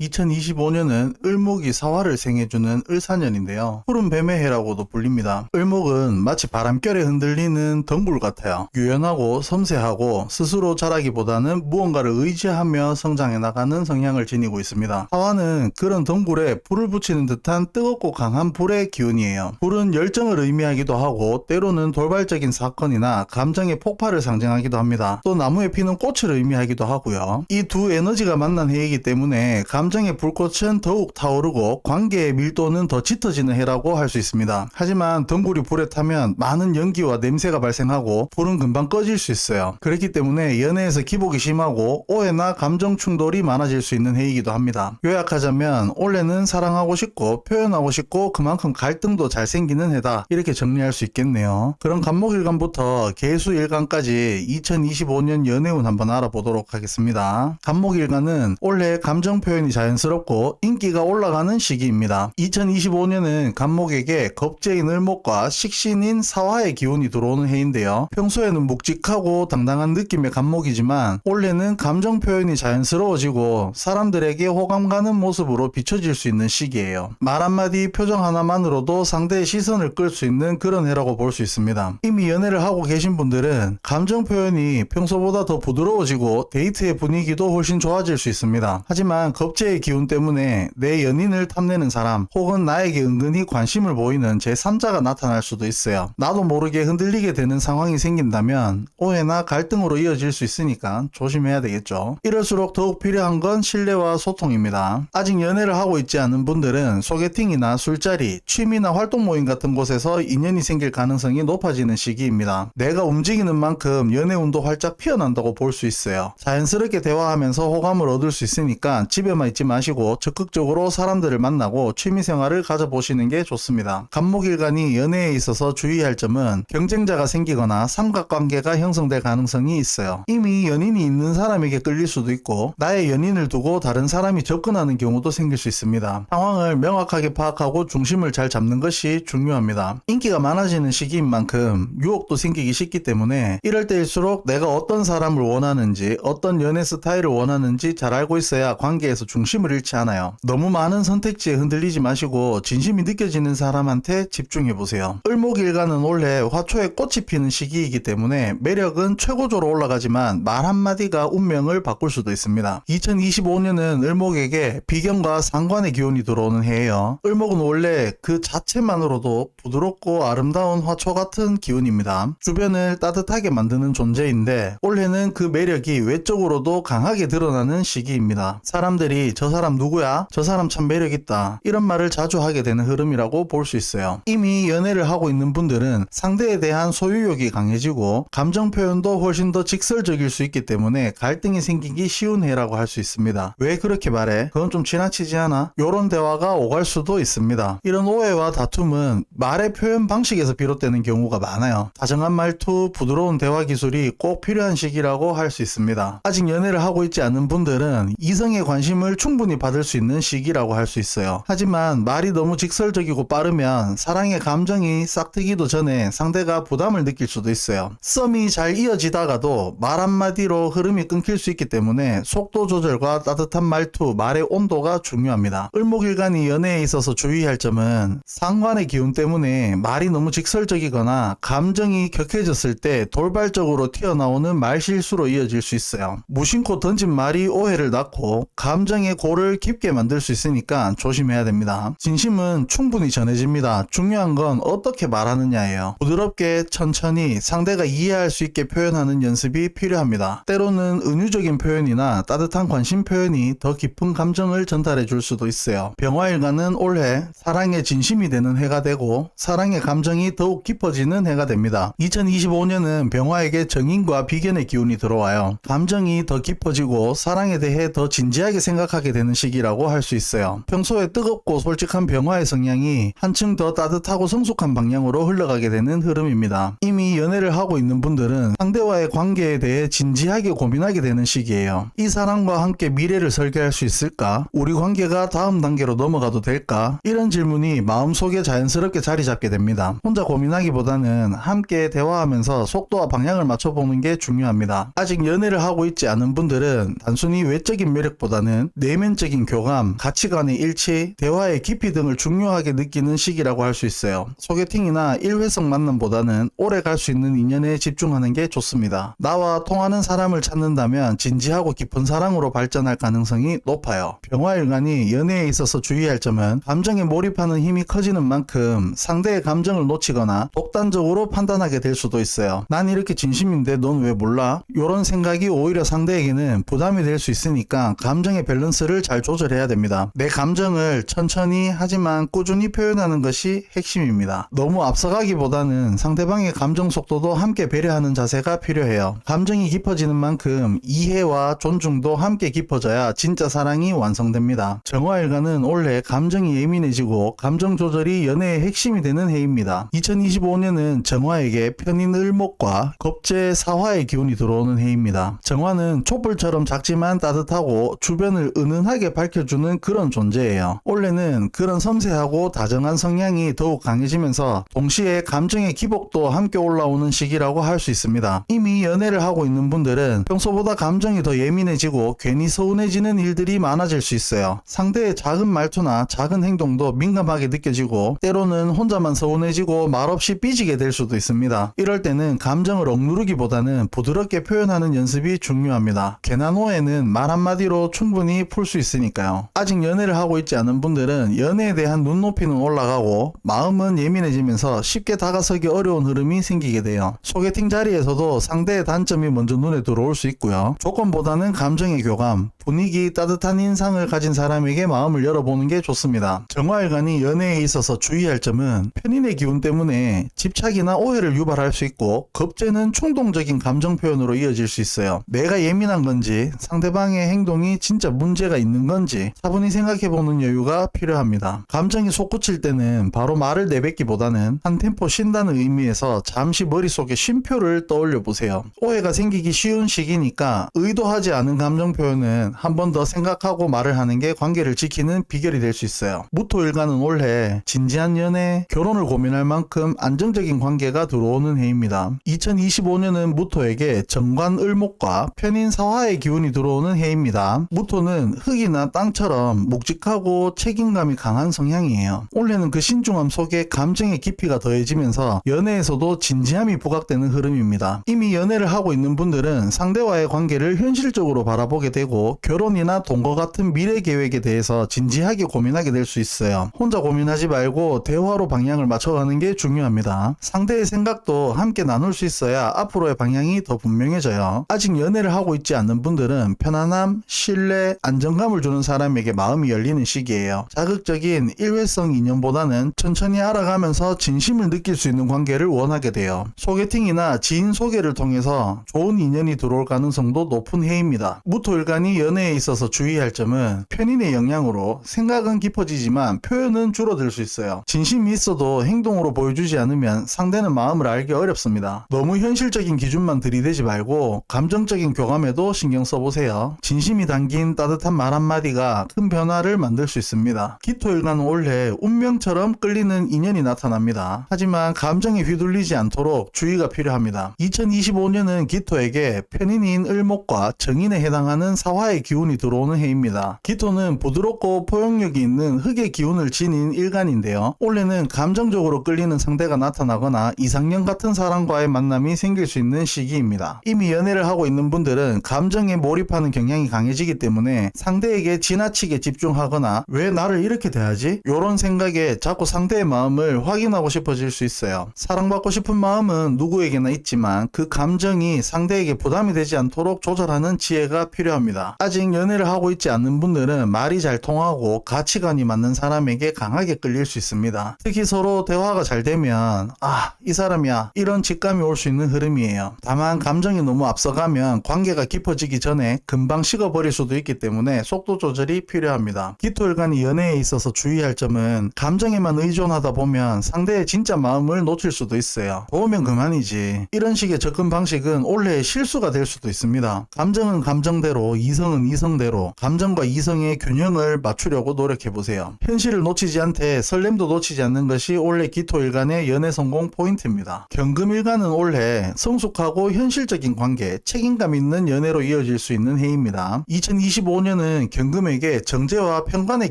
2025년은 을목이 사화를 생해주는 을사년인데요. 푸른 뱀의 해라고도 불립니다. 을목은 마치 바람결에 흔들리는 덩굴 같아요. 유연하고 섬세하고 스스로 자라기보다는 무언가를 의지하며 성장해 나가는 성향을 지니고 있습니다. 사화는 그런 덩굴에 불을 붙이는 듯한 뜨겁고 강한 불의 기운이에요. 불은 열정을 의미하기도 하고 때로는 돌발적인 사건이나 감정의 폭발을 상징하기도 합니다. 또 나무에 피는 꽃을 의미하기도 하고요. 이 두 에너지가 만난 해이기 때문에 감 정의 불꽃은 더욱 타오르고 관계의 밀도는 더 짙어지는 해라고 할 수 있습니다. 하지만 덩굴이 불에 타면 많은 연기와 냄새가 발생하고 불은 금방 꺼질 수 있어요. 그렇기 때문에 연애에서 기복이 심하고 오해나 감정 충돌이 많아질 수 있는 해이기도 합니다. 요약하자면 올해는 사랑하고 싶고 표현하고 싶고 그만큼 갈등도 잘 생기는 해다 이렇게 정리할 수 있겠네요. 그럼 간목일간부터 개수일간까지 2025년 연애운 한번 알아보도록 하겠습니다. 간목일간은 올해 감정 표현이 자연스럽고 인기가 올라가는 시기입니다. 2025년은 간목에게 겁재인 을목과 식신인 사화의 기운이 들어오는 해인데요. 평소에는 묵직하고 당당한 느낌의 간목이지만 올해는 감정 표현이 자연스러워지고 사람들에게 호감 가는 모습으로 비춰질 수 있는 시기예요. 말 한마디 표정 하나만으로도 상대의 시선을 끌 수 있는 그런 해라고 볼 수 있습니다. 이미 연애를 하고 계신 분들은 감정 표현이 평소보다 더 부드러워지고 데이트의 분위기도 훨씬 좋아질 수 있습니다. 하지만 겁재 의 기운 때문에 내 연인을 탐내는 사람 혹은 나에게 은근히 관심을 보이는 제3자가 나타날 수도 있어요. 나도 모르게 흔들리게 되는 상황이 생긴다면 오해나 갈등으로 이어질 수 있으니까 조심해야 되겠죠. 이럴수록 더욱 필요한 건 신뢰와 소통입니다. 아직 연애를 하고 있지 않은 분들은 소개팅이나 술자리, 취미나 활동 모임 같은 곳에서 인연이 생길 가능성이 높아지는 시기입니다. 내가 움직이는 만큼 연애운도 활짝 피어난다고 볼 수 있어요. 자연스럽게 대화하면서 호감을 얻을 수 있으니까 집에만 있지 마시고 적극적으로 사람들을 만나고 취미 생활을 가져보시는 게 좋습니다. 간목일간이 연애에 있어서 주의할 점은 경쟁자가 생기거나 삼각관계가 형성될 가능성이 있어요. 이미 연인이 있는 사람에게 끌릴 수도 있고 나의 연인을 두고 다른 사람이 접근하는 경우도 생길 수 있습니다. 상황을 명확하게 파악하고 중심을 잘 잡는 것이 중요합니다. 인기가 많아지는 시기인 만큼 유혹도 생기기 쉽기 때문에 이럴 때일수록 내가 어떤 사람을 원하는지 어떤 연애 스타일을 원하는지 잘 알고 있어야 관계에서 중심을 잃지 않아요. 너무 많은 선택지에 흔들리지 마시고 진심이 느껴지는 사람한테 집중해 보세요. 을목일간은 원래 화초에 꽃이 피는 시기이기 때문에 매력은 최고조로 올라가지만 말 한마디가 운명을 바꿀 수도 있습니다. 2025년은 을목에게 비견과 상관의 기운이 들어오는 해예요. 을목은 원래 그 자체만으로도 부드럽고 아름다운 화초 같은 기운입니다. 주변을 따뜻하게 만드는 존재인데 올해는 그 매력이 외적으로도 강하게 드러나는 시기입니다. 사람들이 저 사람 누구야? 저 사람 참 매력있다. 이런 말을 자주 하게 되는 흐름이라고 볼 수 있어요. 이미 연애를 하고 있는 분들은 상대에 대한 소유욕이 강해지고 감정 표현도 훨씬 더 직설적일 수 있기 때문에 갈등이 생기기 쉬운 해라고 할 수 있습니다. 왜 그렇게 말해? 그건 좀 지나치지 않아? 요런 대화가 오갈 수도 있습니다. 이런 오해와 다툼은 말의 표현 방식에서 비롯되는 경우가 많아요. 다정한 말투, 부드러운 대화 기술이 꼭 필요한 시기라고 할 수 있습니다. 아직 연애를 하고 있지 않은 분들은 이성의 관심을 충분히 받을 수 있는 시기라고 할 수 있어요. 하지만 말이 너무 직설적이고 빠르면 사랑의 감정이 싹트기도 전에 상대가 부담을 느낄 수도 있어요. 썸이 잘 이어지다가도 말 한마디로 흐름이 끊길 수 있기 때문에 속도 조절과 따뜻한 말투, 말의 온도가 중요합니다. 을목일간이 연애에 있어서 주의할 점은 상관의 기운 때문에 말이 너무 직설적이거나 감정이 격해졌을 때 돌발적으로 튀어나오는 말실수로 이어질 수 있어요. 무심코 던진 말이 오해를 낳고 감정의 골을 깊게 만들 수 있으니까 조심해야 됩니다. 진심은 충분히 전해집니다. 중요한 건 어떻게 말하느냐예요. 부드럽게 천천히 상대가 이해할 수 있게 표현하는 연습이 필요합니다. 때로는 은유적인 표현이나 따뜻한 관심 표현이 더 깊은 감정을 전달해 줄 수도 있어요. 병화일간은 올해 사랑에 진심이 되는 해가 되고 사랑의 감정이 더욱 깊어지는 해가 됩니다. 2025년은 병화에게 정인과 비견의 기운이 들어와요. 감정이 더 깊어지고 사랑에 대해 더 진지하게 생각하 게 되는 시기라고 할 수 있어요. 평소에 뜨겁고 솔직한 병화의 성향이 한층 더 따뜻하고 성숙한 방향으로 흘러가게 되는 흐름입니다. 이미 연애를 하고 있는 분들은 상대와의 관계에 대해 진지하게 고민하게 되는 시기예요. 이 사람과 함께 미래를 설계할 수 있을까? 우리 관계가 다음 단계로 넘어가도 될까? 이런 질문이 마음속에 자연스럽게 자리 잡게 됩니다. 혼자 고민하기보다는 함께 대화하면서 속도와 방향을 맞춰보는 게 중요합니다. 아직 연애를 하고 있지 않은 분들은 단순히 외적인 매력보다는 내면적인 교감, 가치관의 일치, 대화의 깊이 등을 중요하게 느끼는 시기라고 할 수 있어요. 소개팅이나 일회성 만남보다는 오래 갈 수 있는 인연에 집중하는 게 좋습니다. 나와 통하는 사람을 찾는다면 진지하고 깊은 사랑으로 발전할 가능성이 높아요. 병화일간이 연애에 있어서 주의할 점은 감정에 몰입하는 힘이 커지는 만큼 상대의 감정을 놓치거나 독단적으로 판단하게 될 수도 있어요. 난 이렇게 진심인데 넌 왜 몰라? 이런 생각이 오히려 상대에게는 부담이 될 수 있으니까 감정의 밸런스 를 잘 조절해야 됩니다. 내 감정을 천천히 하지만 꾸준히 표현하는 것이 핵심입니다. 너무 앞서가기보다는 상대방의 감정 속도도 함께 배려하는 자세가 필요해요. 감정이 깊어지는 만큼 이해와 존중도 함께 깊어져야 진짜 사랑이 완성됩니다. 정화일간은 원래 감정이 예민해지고 감정 조절이 연애의 핵심이 되는 해입니다. 2025년은 정화에게 편인 을목과 겁재 사화의 기운이 들어오는 해입니다. 정화는 촛불처럼 작지만 따뜻하고 주변을 은은하게 밝혀주는 그런 존재예요. 원래는 그런 섬세하고 다정한 성향이 더욱 강해지면서 동시에 감정의 기복도 함께 올라오는 시기라고 할 수 있습니다. 이미 연애를 하고 있는 분들은 평소보다 감정이 더 예민해지고 괜히 서운해지는 일들이 많아질 수 있어요. 상대의 작은 말투나 작은 행동도 민감하게 느껴지고 때로는 혼자만 서운해지고 말없이 삐지게 될 수도 있습니다. 이럴 때는 감정을 억누르기보다는 부드럽게 표현하는 연습이 중요합니다. 오해는 말 한마디로 충분히 풀 수 있으니까요. 아직 연애를 하고 있지 않은 분들은 연애에 대한 눈높이는 올라가고 마음은 예민해지면서 쉽게 다가서기 어려운 흐름이 생기게 돼요. 소개팅 자리에서도 상대의 단점이 먼저 눈에 들어올 수 있고요. 조건보다는 감정의 교감, 분위기 따뜻한 인상을 가진 사람에게 마음을 열어보는 게 좋습니다. 정화일간이 연애에 있어서 주의할 점은 편인의 기운 때문에 집착이나 오해를 유발할 수 있고 겁재는 충동적인 감정 표현으로 이어질 수 있어요. 내가 예민한 건지 상대방의 행동이 진짜 문제 가 있는 건지 차분히 생각해보는 여유가 필요합니다. 감정이 솟구칠 때는 바로 말을 내뱉기보다는 한 템포 쉰다는 의미에서 잠시 머릿속에 쉼표를 떠올려 보세요. 오해가 생기기 쉬운 시기니까 의도하지 않은 감정 표현은 한 번 더 생각하고 말을 하는 게 관계를 지키는 비결이 될 수 있어요. 무토일간은 올해 진지한 연애, 결혼을 고민할 만큼 안정적인 관계가 들어오는 해입니다. 2025년은 무토에게 정관을목과 편인 사화의 기운이 들어오는 해입니다. 무토는 흙이나 땅처럼 묵직하고 책임감이 강한 성향이에요. 올해는 그 신중함 속에 감정의 깊이가 더해지면서 연애에서도 진지함이 부각되는 흐름입니다. 이미 연애를 하고 있는 분들은 상대와의 관계를 현실적으로 바라보게 되고 결혼이나 동거 같은 미래 계획에 대해서 진지하게 고민하게 될 수 있어요. 혼자 고민하지 말고 대화로 방향을 맞춰가는 게 중요합니다. 상대의 생각도 함께 나눌 수 있어야 앞으로의 방향이 더 분명해져요. 아직 연애를 하고 있지 않는 분들은 편안함, 신뢰, 안정감을 주는 사람에게 마음이 열리는 시기예요. 자극적인 일회성 인연보다는 천천히 알아가면서 진심을 느낄 수 있는 관계를 원하게 돼요. 소개팅이나 지인 소개를 통해서 좋은 인연이 들어올 가능성도 높은 해입니다. 무토일간이 연애에 있어서 주의할 점은 편인의 영향으로 생각은 깊어지지만 표현은 줄어들 수 있어요. 진심이 있어도 행동으로 보여주지 않으면 상대는 마음을 알기 어렵습니다. 너무 현실적인 기준만 들이대지 말고 감정적인 교감에도 신경 써보세요. 진심이 담긴 따뜻한 말 한마디가 큰 변화를 만들 수 있습니다. 기토일간은 올해 운명처럼 끌리는 인연이 나타납니다. 하지만 감정에 휘둘리지 않도록 주의가 필요합니다. 2025년은 기토에게 편인인 을목과 정인에 해당하는 사화의 기운이 들어오는 해입니다. 기토는 부드럽고 포용력이 있는 흙의 기운을 지닌 일간인데요. 올해는 감정적으로 끌리는 상대가 나타나거나 이상형 같은 사람과의 만남이 생길 수 있는 시기입니다. 이미 연애를 하고 있는 분들은 감정에 몰입하는 경향이 강해지기 때문에 상대에게 지나치게 집중하거나 왜 나를 이렇게 대하지? 이런 생각에 자꾸 상대의 마음을 확인하고 싶어질 수 있어요. 사랑받고 싶은 마음은 누구에게나 있지만 그 감정이 상대에게 부담이 되지 않도록 조절하는 지혜가 필요합니다. 아직 연애를 하고 있지 않는 분들은 말이 잘 통하고 가치관이 맞는 사람에게 강하게 끌릴 수 있습니다. 특히 서로 대화가 잘 되면 아, 이 사람이야. 이런 직감이 올 수 있는 흐름이에요. 다만 감정이 너무 앞서가면 관계가 깊어지기 전에 금방 식어버릴 수도 있기 때문에 속도 조절이 필요합니다. 기토일간이 연애에 있어서 주의할 점은 감정에만 의존하다 보면 상대의 진짜 마음을 놓칠 수도 있어요. 도우면 그만이지. 이런 식의 접근 방식은 올해의 실수가 될 수도 있습니다. 감정은 감정대로, 이성은 이성대로, 감정과 이성의 균형을 맞추려고 노력해보세요. 현실을 놓치지 않되 설렘도 놓치지 않는 것이 올해 기토일간의 연애 성공 포인트입니다. 경금일간은 올해 성숙하고 현실적인 관계, 책임감 있는 연애로 이어질 수 있는 해입니다. 2025년 25년은 경금에게 정제와 편관의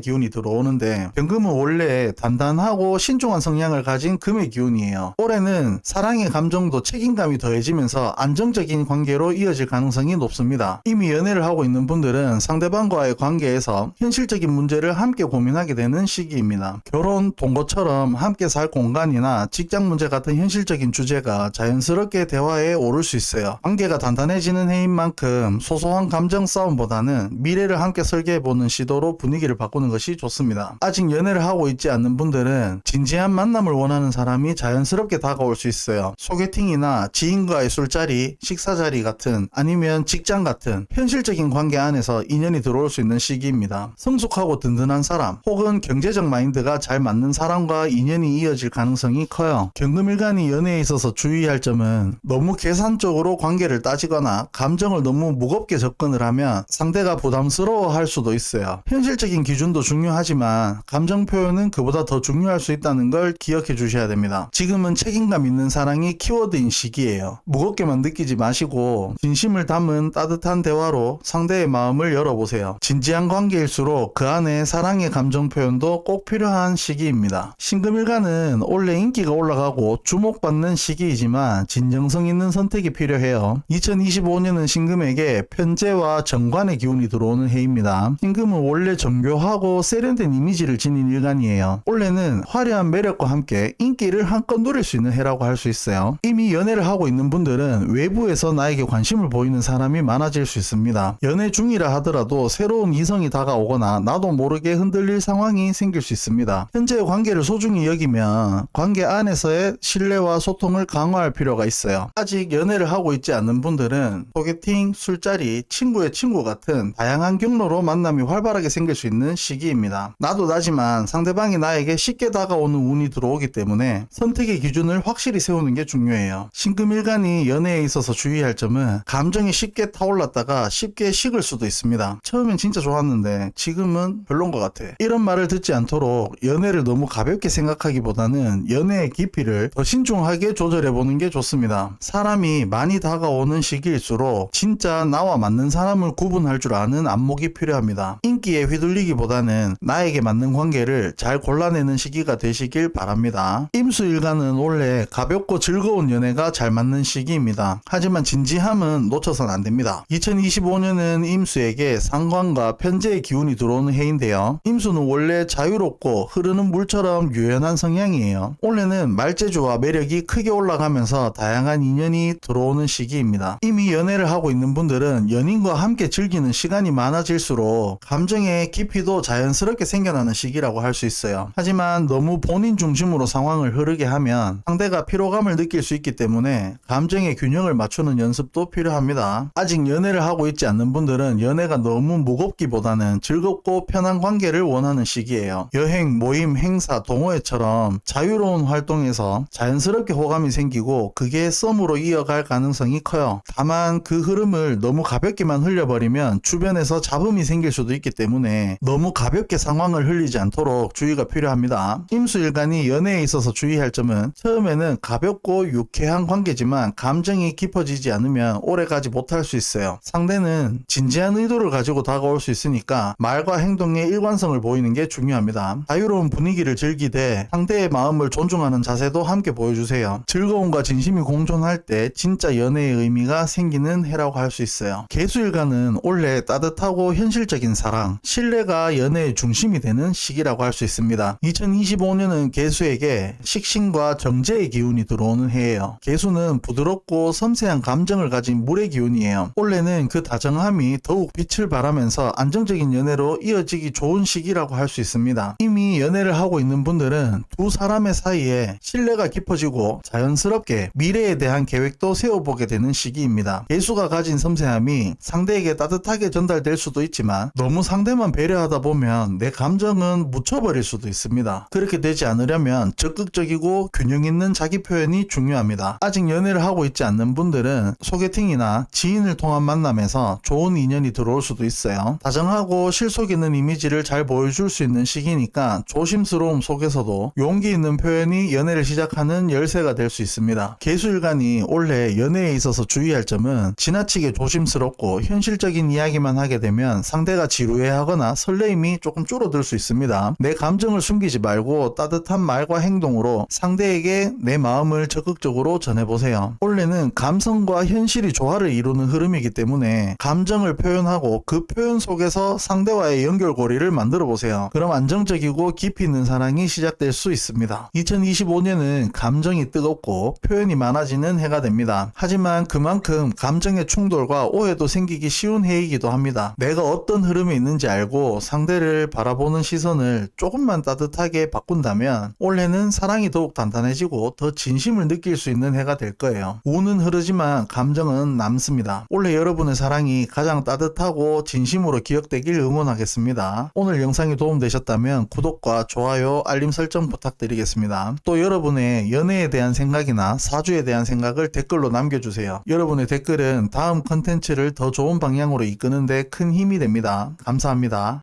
기운이 들어오는데 경금은 원래 단단하고 신중한 성향을 가진 금의 기운이에요. 올해는 사랑의 감정도 책임감이 더해지면서 안정적인 관계로 이어질 가능성이 높습니다. 이미 연애를 하고 있는 분들은 상대방과의 관계에서 현실적인 문제를 함께 고민하게 되는 시기입니다. 결혼, 동거처럼 함께 살 공간이나 직장 문제 같은 현실적인 주제가 자연스럽게 대화에 오를 수 있어요. 관계가 단단해지는 해인 만큼 소소한 감정 싸움보다는 미래를 함께 설계해보는 시도로 분위기를 바꾸는 것이 좋습니다. 아직 연애를 하고 있지 않는 분들은 진지한 만남을 원하는 사람이 자연스럽게 다가올 수 있어요. 소개팅이나 지인과의 술자리, 식사자리 같은 아니면 직장 같은 현실적인 관계 안에서 인연이 들어올 수 있는 시기입니다. 성숙하고 든든한 사람 혹은 경제적 마인드가 잘 맞는 사람과 인연이 이어질 가능성이 커요. 경금일간이 연애에 있어서 주의할 점은 너무 계산적으로 관계를 따지거나 감정을 너무 무겁게 접근을 하면 상대가 부담스러워 할 수도 있어요. 현실적인 기준도 중요하지만 감정 표현은 그보다 더 중요할 수 있다는 걸 기억해 주셔야 됩니다. 지금은 책임감 있는 사랑이 키워드인 시기예요. 무겁게만 느끼지 마시고 진심을 담은 따뜻한 대화로 상대의 마음을 열어보세요. 진지한 관계일수록 그 안에 사랑의 감정 표현도 꼭 필요한 시기입니다. 신금일가는 원래 인기가 올라가고 주목받는 시기이지만 진정성 있는 선택이 필요해요. 2025년은 신금에게 편제와 정관의 기운이 들어오는 해입니다. 신금은 원래 정교하고 세련된 이미지를 지닌 일간이에요. 원래는 화려한 매력과 함께 인기를 한껏 누릴 수 있는 해라고 할 수 있어요. 이미 연애를 하고 있는 분들은 외부에서 나에게 관심을 보이는 사람이 많아질 수 있습니다. 연애 중이라 하더라도 새로운 이성이 다가오거나 나도 모르게 흔들릴 상황이 생길 수 있습니다. 현재의 관계를 소중히 여기면 관계 안에서의 신뢰와 소통을 강화할 필요가 있어요. 아직 연애를 하고 있지 않는 분들은 소개팅, 술자리, 친구의 친구 같은 다양한 경로로 만남이 활발하게 생길 수 있는 시기입니다. 나도 나지만 상대방이 나에게 쉽게 다가오는 운이 들어오기 때문에 선택의 기준을 확실히 세우는 게 중요해요. 신금일간이 연애에 있어서 주의할 점은 감정이 쉽게 타올랐다가 쉽게 식을 수도 있습니다. 처음엔 진짜 좋았는데 지금은 별론 것 같아. 이런 말을 듣지 않도록 연애를 너무 가볍게 생각하기보다는 연애의 깊이를 더 신중하게 조절해 보는 게 좋습니다. 사람이 많이 다가오는 시기일수록 진짜 나와 맞는 사람을 구분할 줄 아는 안목 이 필요합니다. 인기에 휘둘리기보다는 나에게 맞는 관계를 잘 골라내는 시기가 되시길 바랍니다. 임수일간은 원래 가볍고 즐거운 연애가 잘 맞는 시기입니다. 하지만 진지함은 놓쳐선 안 됩니다. 2025년은 임수에게 상관과 편제의 기운이 들어오는 해인데요. 임수는 원래 자유롭고 흐르는 물처럼 유연한 성향이에요. 올해는 말재주와 매력이 크게 올라가면서 다양한 인연이 들어오는 시기입니다. 이미 연애를 하고 있는 분들은 연인과 함께 즐기는 시간이 많 아질수록 감정의 깊이도 자연스럽게 생겨나는 시기라고 할 수 있어요. 하지만 너무 본인 중심으로 상황을 흐르게 하면 상대가 피로감을 느낄 수 있기 때문에 감정의 균형을 맞추는 연습도 필요합니다. 아직 연애를 하고 있지 않는 분들은 연애가 너무 무겁기보다는 즐겁고 편한 관계를 원하는 시기예요. 여행, 모임, 행사, 동호회처럼 자유로운 활동에서 자연스럽게 호감이 생기고 그게 썸으로 이어갈 가능성이 커요. 다만 그 흐름을 너무 가볍게만 흘려버리면 주변에서 잡음이 생길 수도 있기 때문에 너무 가볍게 상황을 흘리지 않도록 주의가 필요합니다. 임수일간이 연애에 있어서 주의할 점은 처음에는 가볍고 유쾌한 관계지만 감정이 깊어지지 않으면 오래가지 못할 수 있어요. 상대는 진지한 의도를 가지고 다가올 수 있으니까 말과 행동의 일관성을 보이는 게 중요합니다. 자유로운 분위기를 즐기되 상대의 마음을 존중하는 자세도 함께 보여주세요. 즐거움과 진심이 공존할 때 진짜 연애의 의미가 생기는 해라고 할 수 있어요. 개수일간은 원래 따뜻하고 현실적인 사랑, 신뢰가 연애의 중심이 되는 시기라고 할 수 있습니다. 2025년은 개수에게 식신과 정제의 기운이 들어오는 해예요. 개수는 부드럽고 섬세한 감정을 가진 물의 기운이에요. 원래는 그 다정함이 더욱 빛을 발하면서 안정적인 연애로 이어지기 좋은 시기라고 할 수 있습니다. 이미 연애를 하고 있는 분들은 두 사람의 사이에 신뢰가 깊어지고 자연스럽게 미래에 대한 계획도 세워보게 되는 시기입니다. 개수가 가진 섬세함이 상대에게 따뜻하게 전달될 수도 있지만 너무 상대만 배려하다 보면 내 감정은 묻혀버릴 수도 있습니다. 그렇게 되지 않으려면 적극적이고 균형 있는 자기 표현이 중요합니다. 아직 연애를 하고 있지 않는 분들은 소개팅이나 지인을 통한 만남에서 좋은 인연이 들어올 수도 있어요. 다정하고 실속 있는 이미지를 잘 보여줄 수 있는 시기니까 조심스러움 속에서도 용기 있는 표현이 연애를 시작하는 열쇠가 될 수 있습니다. 개수일간이 원래 연애에 있어서 주의할 점은 지나치게 조심스럽고 현실적인 이야기만 하게 되면 되면 상대가 지루해하거나 설레임이 조금 줄어들 수 있습니다. 내 감정을 숨기지 말고 따뜻한 말과 행동으로 상대에게 내 마음을 적극적으로 전해보세요. 원래는 감성과 현실이 조화를 이루는 흐름이기 때문에 감정을 표현하고 그 표현 속에서 상대와의 연결고리를 만들어 보세요. 그럼 안정적이고 깊이 있는 사랑이 시작될 수 있습니다. 2025년은 감정이 뜨겁고 표현이 많아지는 해가 됩니다. 하지만 그만큼 감정의 충돌과 오해도 생기기 쉬운 해이기도 합니다. 내가 어떤 흐름이 있는지 알고 상대를 바라보는 시선을 조금만 따뜻하게 바꾼다면 올해는 사랑이 더욱 단단해지고 더 진심을 느낄 수 있는 해가 될 거예요. 우는 흐르지만 감정은 남습니다. 올해 여러분의 사랑이 가장 따뜻하고 진심으로 기억되길 응원하겠습니다. 오늘 영상이 도움되셨다면 구독과 좋아요, 알림 설정 부탁드리겠습니다. 또 여러분의 연애에 대한 생각이나 사주에 대한 생각을 댓글로 남겨주세요. 여러분의 댓글은 다음 컨텐츠를 더 좋은 방향으로 이끄는데 큰 힘이 됩니다. 감사합니다.